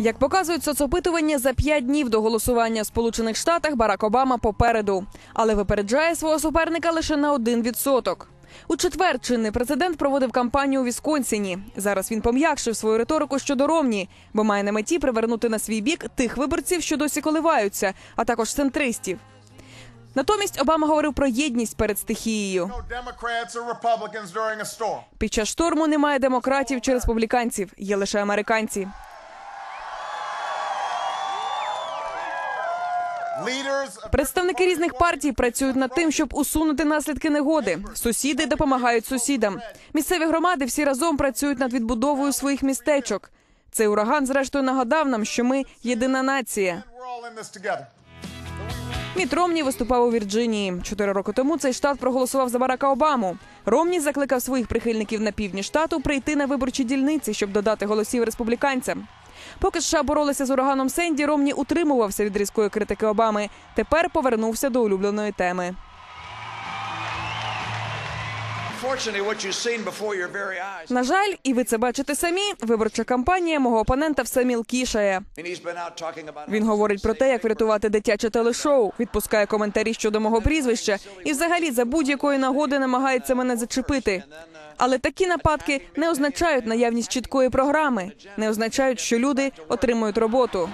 Як показують соцопитування, за п'ять днів до голосування в Сполучених Штатах Барак Обама попереду, але випереджає свого суперника лише на один відсоток. У четвер чинний президент проводив кампанію у Вісконсіні. Зараз він пом'якшив свою риторику щодо Ромні, бо має на меті привернути на свій бік тих виборців, що досі коливаються, а також центристів. Натомість Обама говорив про єдність перед стихією. Під час шторму немає демократів чи республіканців, є лише американці. Представники різних партій працюють над тим, щоб усунути наслідки негоди. Сусіди допомагають сусідам. Місцеві громади всі разом працюють над відбудовою своїх містечок. Цей ураган, зрештою, нагадав нам, що ми єдина нація. Міт Ромні виступав у Вірджинії. Чотири роки тому цей штат проголосував за Барака Обаму. Ромні закликав своїх прихильників на півдні штату прийти на виборчі дільниці, щоб додати голосів республіканцям. Поки США боролися з ураганом Сенді, Ромні утримувався від різкої критики Обами. Тепер повернувся до улюбленої теми. На жаль, і ви це бачите самі. Виборча кампанія мого опонента все мілкішає. Він говорить про те, як врятувати дитяче телешоу, відпускає коментарі щодо мого прізвища і, взагалі, за будь-якої нагоди намагається мене зачепити. Але такі нападки не означають наявність чіткої програми, не означають, що люди отримують роботу.